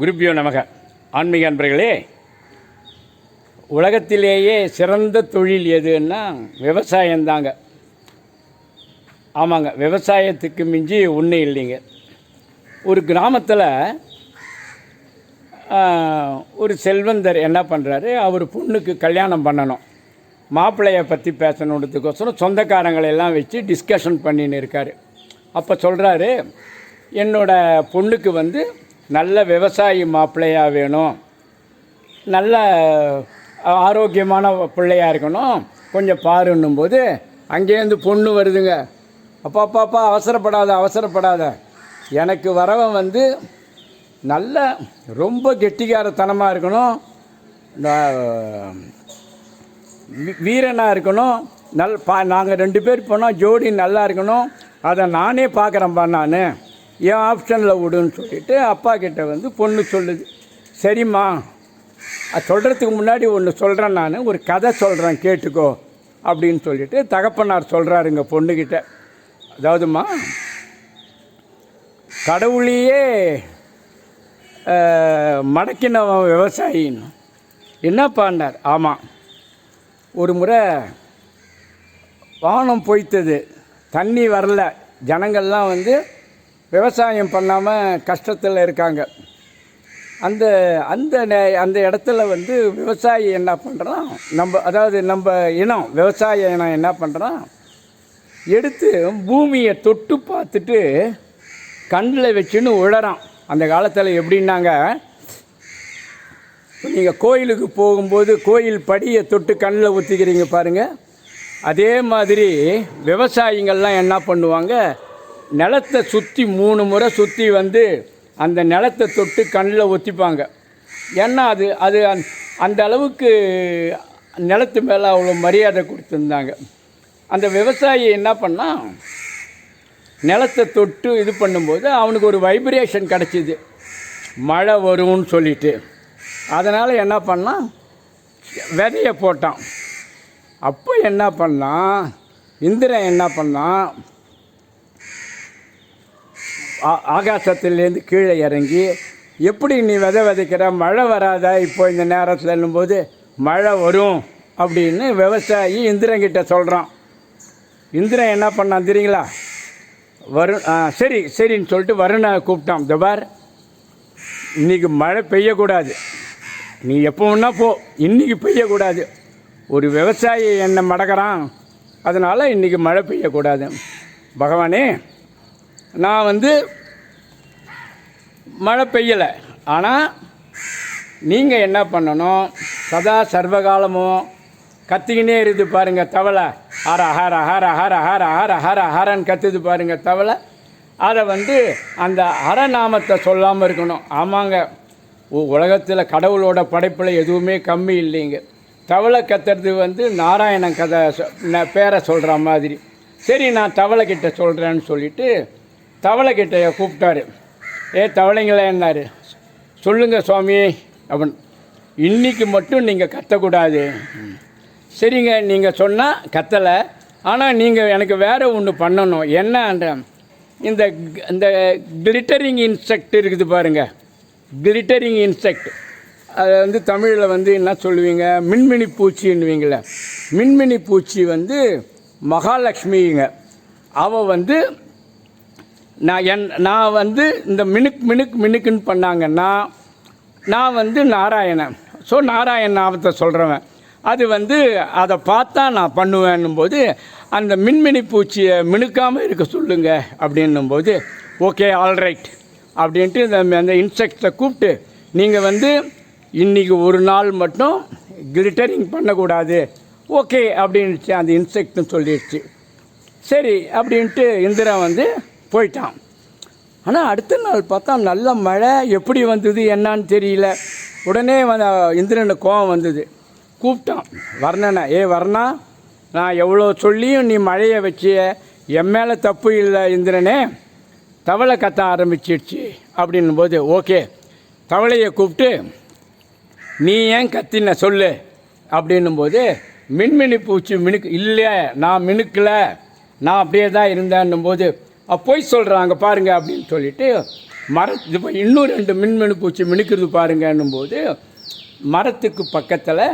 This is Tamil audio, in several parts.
குருப்பியோ நமக. ஆன்மீக அன்பர்களே உலகத்திலேயே சிறந்த தொழில் எதுன்னா விவசாயம்தாங்க. ஆமாங்க விவசாயத்துக்கு மிஞ்சி ஒன்றும் இல்லைங்க. ஒரு கிராமத்தில் ஒரு செல்வந்தர் என்ன பண்ணுறாரு அவர் பொண்ணுக்கு கல்யாணம் பண்ணணும். மாப்பிள்ளையை பற்றி பேசணுன்றதுக்கோசரம் சொந்தக்காரங்களை எல்லாம் வச்சு டிஸ்கஷன் பண்ணின்னு இருக்கார். அப்போ சொல்கிறாரு என்னோடய பொண்ணுக்கு வந்து நல்ல விவசாயி மாப்பிள்ளையாக வேணும். நல்ல ஆரோக்கியமான பிள்ளையாக இருக்கணும். கொஞ்சம் பாருன்னும் போது அங்கேருந்து பொண்ணு வருதுங்க. அப்பா அப்பா அவசரப்படாத அவசரப்படாத. எனக்கு வரவன் வந்து நல்ல ரொம்ப கெட்டிக்காரத்தனமாக இருக்கணும். வீரனாக இருக்கணும். நல் பா நாங்கள் ரெண்டு பேர் போனோம் ஜோடி நல்லா இருக்கணும். அதை நானே பார்க்குறேன்ப்பா நான். என் ஆப்ஷனில் விடுன்னு சொல்லிட்டு அப்பா கிட்டே வந்து பொண்ணு சொல்லுது. சரிம்மா அது சொல்கிறதுக்கு முன்னாடி ஒன்று சொல்கிறேன் நான் ஒரு கதை சொல்கிறேன் கேட்டுக்கோ அப்படின்னு சொல்லிட்டு தகப்பனார் சொல்கிறாருங்க பொண்ணுக்கிட்ட அதாவதும்மா கடவுளையே மடக்கினவன் விவசாயின்னு. என்னப்பாண்டார் ஆமாம் ஒரு முறை வானம் பொய்த்தது. தண்ணி வரல. ஜனங்கள்லாம் வந்து விவசாயம் பண்ணாமல் கஷ்டத்தில் இருக்காங்க. அந்த அந்த நே- அந்த இடத்துல வந்து விவசாயி என்ன பண்ணுறான் நம்ம அதாவது நம்ம இனம் விவசாய இனம் என்ன பண்ணுறான் எடுத்து பூமியை தொட்டு பார்த்துட்டு கண்ணில் வச்சுன்னு உழறான். அந்த காலத்தில் எப்படின்னாங்க? நீங்கள் கோயிலுக்கு போகும்போது கோயில் படியை தொட்டு கண்ணில் ஊற்றிக்கிறீங்க பாருங்கள் அதே மாதிரி விவசாயிங்கள்லாம் என்ன பண்ணுவாங்க? நிலத்தை சுற்றி மூணு முறை சுற்றி வந்து அந்த நிலத்தை தொட்டு கண்ணில் ஒத்திப்பாங்க. ஏன்னா அது அது அந்த- அந்த அளவுக்கு நிலத்து மேலே அவ்வளோ மரியாதை கொடுத்துருந்தாங்க. அந்த விவசாயி என்ன பண்ணால் நிலத்தை தொட்டு இது பண்ணும்போது அவனுக்கு ஒரு வைப்ரேஷன் கிடச்சிது. மழை வரும்னு சொல்லிட்டு. அதனால் என்ன பண்ணான் விதையை போட்டான். அப்போ என்ன பண்ணான் இந்திரன் என்ன பண்ணான் ஆகாசத்திலேருந்து கீழே இறங்கி எப்படி நீ விதை விதைக்கிற? மழை வராதா? இப்போ இந்த நேரத்தில் போது மழை வரும் அப்படின்னு விவசாயி இந்திரங்கிட்ட சொல்கிறான் இந்திரன் என்ன பண்ணான் தெரியுங்களா? வரு ஆ சரி சரின்னு சொல்லிட்டு வருணை கூப்பிட்டான். தபார் இன்றைக்கி மழை பெய்யக்கூடாது. நீ எப்போ வேணால் போ. இன்றைக்கி பெய்யக்கூடாது. ஒரு விவசாயி என்னை மடக்கிறான். அதனால் இன்றைக்கி மழை பெய்யக்கூடாது. பகவானே நான் வந்து மழை பெய்யலை. ஆனால் நீங்கள் என்ன பண்ணணும்? சதா சர்வகாலமும் கத்திக்கினே இருக்குது பாருங்கள் தவளை. ஹர ஹர ஹர ஹர ஹர ஹர ஹர ஹரன்னு கத்துது பாருங்கள் தவளை. அதை வந்து அந்த ஹரநாமத்தை சொல்லாமல் இருக்கணும். ஆமாங்க உலகத்தில் கடவுளோட படைப்பில் எதுவுமே கம்மி இல்லைங்க. தவளை கத்துறது வந்து நாராயணன் கதை சொ- ந- பேரை சொல்கிற மாதிரி. சரி நான் தவளை கிட்ட சொல்கிறேன்னு சொல்லிட்டு தவளை கூப்பிட்டாரு. ஏ தவளைங்களே என்னாரு. சொல்லுங்கள் சுவாமி அப்படின்னு இன்றைக்கி மட்டும் நீங்கள் கத்தக்கூடாது. சரிங்க நீங்கள் சொன்னால் கத்தலை. ஆனால் நீங்கள் எனக்கு வேறு ஒன்று பண்ணணும். என்னன்ற இந்த இந்த கிளிட்டரிங் இன்செக்ட் இருக்குது பாருங்கள் கிளிட்டரிங் இன்செக்ட் அதை வந்து தமிழில் வந்து என்ன சொல்லுவீங்க? மின்மினி பூச்சின்னுவீங்களே மின்மினி பூச்சி வந்து மகாலட்சுமிங்க. அவள் வந்து நான் என் நான் வந்து இந்த மினுக் மினுக் மினுக்குன்னு பண்ணாங்கன்னா நான் வந்து நாராயணன். ஸோ நாராயண நாமத்தை சொல்கிறவன் அது வந்து அதை பார்த்தா நான் பண்ணுவேன்னும் போது அந்த மின்மினி பூச்சியை மினுக்காமல் இருக்க சொல்லுங்க அப்படின்னும் போது ஓகே ஆல்ரைட் அப்படின்ட்டு இந்த அந்த இன்செக்ட்ஸை கூப்பிட்டு நீங்கள் வந்து இன்றைக்கி ஒரு நாள் மட்டும் கிளிட்டரிங் பண்ணக்கூடாது. ஓகே அப்படின்ட்டு அந்த இன்செக்ட்னு சொல்லிடுச்சு சரி அப்படின்ட்டு இந்திரா வந்து போயிட்டான். ஆனால் அடுத்த நாள் பார்த்தா நல்ல மழை. எப்படி வந்தது என்னன்னு தெரியல. உடனே வந்த இந்திரனுக்கு கோபம் வந்தது. கூப்பிட்டான் வர்ணனை ஏ வர்ணா நான் எவ்வளோ சொல்லியும் நீ மழையை வச்சிய. என் மேலே தப்பு இல்லை இந்திரனே. தவளை கத்த ஆரம்பிச்சிடுச்சு. அப்படின்னும் போது ஓகே தவளையை கூப்பிட்டு நீ ஏன் கத்தின சொல்லு? அப்படின்னும் போது மின்மினி பூச்சி மினுக்கு இல்லை நான் மினுக்கலை. நான் அப்படியே தான் இருந்தேன்னும் போது பொய் சொல்கிறாங்க பாருங்க அப்படின்னு சொல்லிட்டு மர இப்போ இன்னும் ரெண்டு மின்மினு பூச்சி மினுக்கிறது பாருங்கன்னும் போது மரத்துக்கு பக்கத்தில்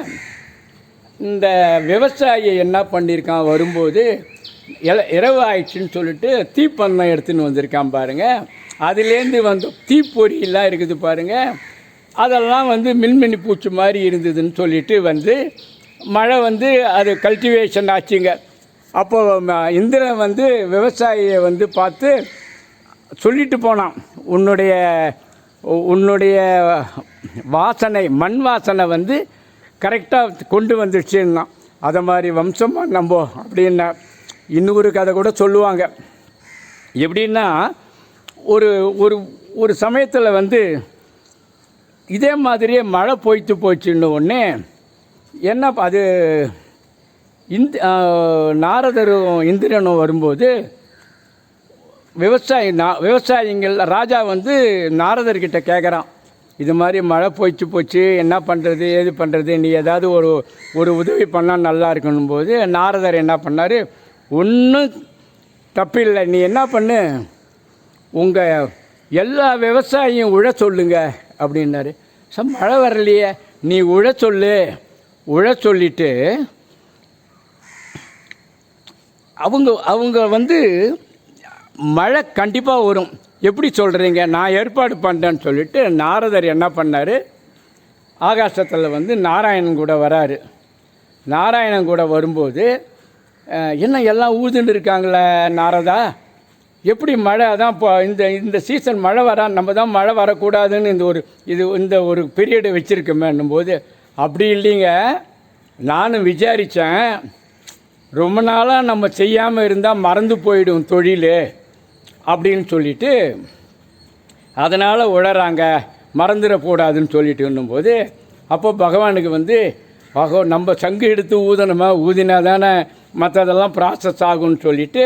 இந்த விவசாயி என்ன பண்ணியிருக்கான் வரும்போது இல இரவு ஆயிடுச்சுன்னு சொல்லிட்டு தீப்பந்தம் எடுத்துன்னு வந்திருக்கான் பாருங்க. அதுலேருந்து வந்து தீப்பொறியெல்லாம் இருக்குது பாருங்கள் அதெல்லாம் வந்து மின்மினி பூச்சி மாதிரி இருந்ததுன்னு சொல்லிட்டு வந்து மழை வந்து அது கல்டிவேஷன் ஆச்சுங்க. அப்போ இந்திரன் வந்து விவசாயியை வந்து பார்த்து சொல்லிட்டு போனான் உன்னுடைய உ- உன்னுடைய வாசனை மண் வாசனை வந்து கரெக்டாக கொண்டு வந்துடுச்சுன்னா அதை மாதிரி வம்சமாக நம்ம அப்படின்னா இன்னொரு கதை கூட சொல்லுவாங்க. எப்படின்னா ஒரு ஒரு ஒரு சமயத்தில் வந்து இதே மாதிரியே மழை போய்த்து போச்சுன்னு ஒன்று என்ன அது இந்த நாரதரும் இந்திரனும் வரும்போது விவசாயி நா விவசாயிங்கள் ராஜா வந்து நாரதர்கிட்ட கேட்குறான் இது மாதிரி மழை போய்ச்சு போச்சு என்ன பண்ணுறது ஏது பண்ணுறது நீ ஏதாவது ஒரு ஒரு உதவி பண்ணால் நல்லா இருக்கணும் போது நாரதர் என்ன பண்ணார் ஒன்றும் தப்பில்லை நீ என்ன பண்ணு உங்கள் எல்லா விவசாயியும் உழ சொல்லுங்க அப்படின்னாரு. சார் மழை வரலையே நீ உழ சொல்லு. உழ சொல்லிவிட்டு அவங்க அவங்க வந்து மழை கண்டிப்பாக வரும். எப்படி சொல்கிறீங்க நான் ஏற்பாடு பண்ணுறேன்னு சொல்லிட்டு நாரதர் என்ன பண்ணார்? ஆகாசத்தில் வந்து நாராயணன் கூட வராரு. நாராயணன் கூட வரும்போது என்ன எல்லாம் ஊதுன்னு இருக்காங்களே நாரதா? எப்படி மழை அதான் இப்போ இந்த இந்த சீசன் மழை வரா நம்ம தான் மழை வரக்கூடாதுன்னு இந்த ஒரு இது இந்த ஒரு பீரியடு வச்சுருக்கோமேன்னும் போது அப்படி இல்லைங்க. நானும் விசாரித்தேன் ரொம்ப நாளாக நம்ம செய்யாமல் இருந்தால் மறந்து போயிடும் தொழில் அப்படின்னு சொல்லிட்டு அதனால் உழறாங்க மறந்துடக்கூடாதுன்னு சொல்லிட்டுன்னும் போது அப்போ பகவானுக்கு வந்து ஆகோ நம்ம சங்கு எடுத்து ஊதணுமா? ஊதினா தானே மற்றதெல்லாம் ப்ராசஸ் ஆகும்னு சொல்லிட்டு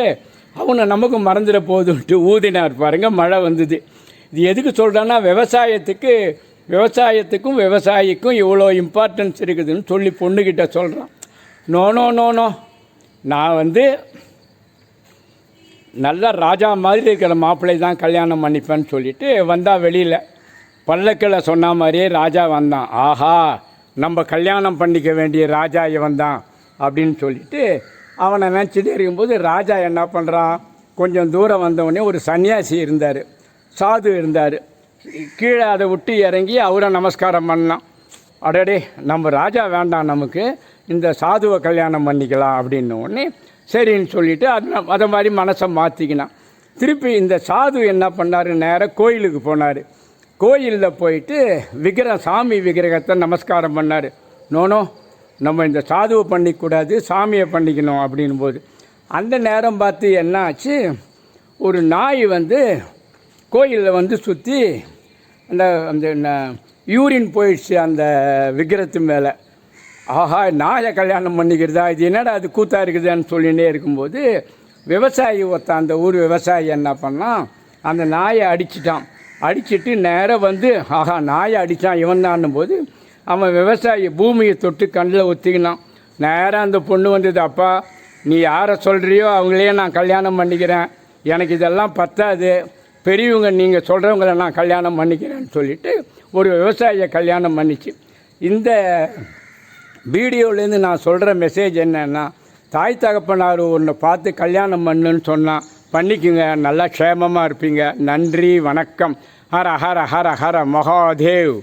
அவனை நமக்கு மறந்துட போதுன்ட்டு ஊதினார் பாருங்கள் மழை வந்தது. இது எதுக்கு சொல்கிறேன்னா விவசாயத்துக்கு விவசாயத்துக்கும் விவசாயிக்கும் இவ்வளோ இம்பார்ட்டன்ஸ் இருக்குதுன்னு சொல்லி பொண்ணுக்கிட்ட சொல்கிறான் நோ நோ நோ நோ. நான் வந்து நல்ல ராஜா மாதிரி இருக்கிற மாப்பிள்ளை தான் கல்யாணம் பண்ணிப்பேன்னு சொல்லிட்டு வந்தால் வெளியில். பல்லக்கில் சொன்ன மாதிரியே ராஜா வந்தான். ஆஹா நம்ம கல்யாணம் பண்ணிக்க வேண்டிய ராஜா இவன் தான் அப்படின்னு சொல்லிட்டு அவனை நினச்சிட்டே இருக்கும்போது ராஜா என்ன பண்ணுறான் கொஞ்சம் தூரம் வந்தவுடனே ஒரு சன்னியாசி இருந்தார். சாது இருந்தார். கீழே அதை விட்டு இறங்கி அவரை நமஸ்காரம் பண்ணான். அடடே நம்ம ராஜா வேண்டாம் நமக்கு. இந்த சாதுவை கல்யாணம் பண்ணிக்கலாம் அப்படின்ன உடனே சரின்னு சொல்லிட்டு அது அதை மாதிரி மனசை மாற்றிக்கினான் திருப்பி இந்த சாது என்ன பண்ணார்? நேராக கோயிலுக்கு போனார். கோயிலில் போயிட்டு விக்கிரம் சாமி விக்கிரகத்தை நமஸ்காரம் பண்ணார். நோனோ நம்ம இந்த சாதுவை பண்ணிக்கூடாது சாமியை பண்ணிக்கணும் அப்படின்னும் போது அந்த நேரம் பார்த்து என்ன ஆச்சு ஒரு நாய் வந்து கோயிலில் வந்து சுற்றி அந்த அந்த யூரின் போயிடுச்சு அந்த விக்கிரத்து மேலே. ஆஹா நாயை கல்யாணம் பண்ணிக்கிறதா? இது என்னடா அது கூத்தா இருக்குதுன்னு சொல்லிகிட்டே இருக்கும்போது விவசாயி ஒருத்தன் அந்த ஊர் விவசாயி என்ன பண்ணான் அந்த நாயை அடிச்சிட்டான். அடிச்சிட்டு நேராக வந்து ஆஹா நாயை அடித்தான் இவன் போது அவன் விவசாயி பூமியை தொட்டு கண்ணில் ஒத்திக்கினான். நேராக அந்த பொண்ணு வந்தது அப்பா நீ யாரை சொல்கிறியோ அவங்களே நான் கல்யாணம் பண்ணிக்கிறேன். எனக்கு இதெல்லாம் பத்தாது. பெரியவங்க நீங்கள் சொல்கிறவங்கள நான் கல்யாணம் பண்ணிக்கிறேன்னு சொல்லிட்டு ஒரு விவசாயியை கல்யாணம் பண்ணிச்சு. இந்த வீடியோலேருந்து நான் சொல்கிற மெசேஜ் என்னென்னா தாய் தகப்பனார் ஒன்று பார்த்து கல்யாணம் பண்ணுன்னு சொன்னால் பண்ணிக்குங்க நல்லா க்ஷேமமாக இருப்பீங்க. நன்றி வணக்கம். ஹர ஹர ஹர ஹர மகாதேவ்.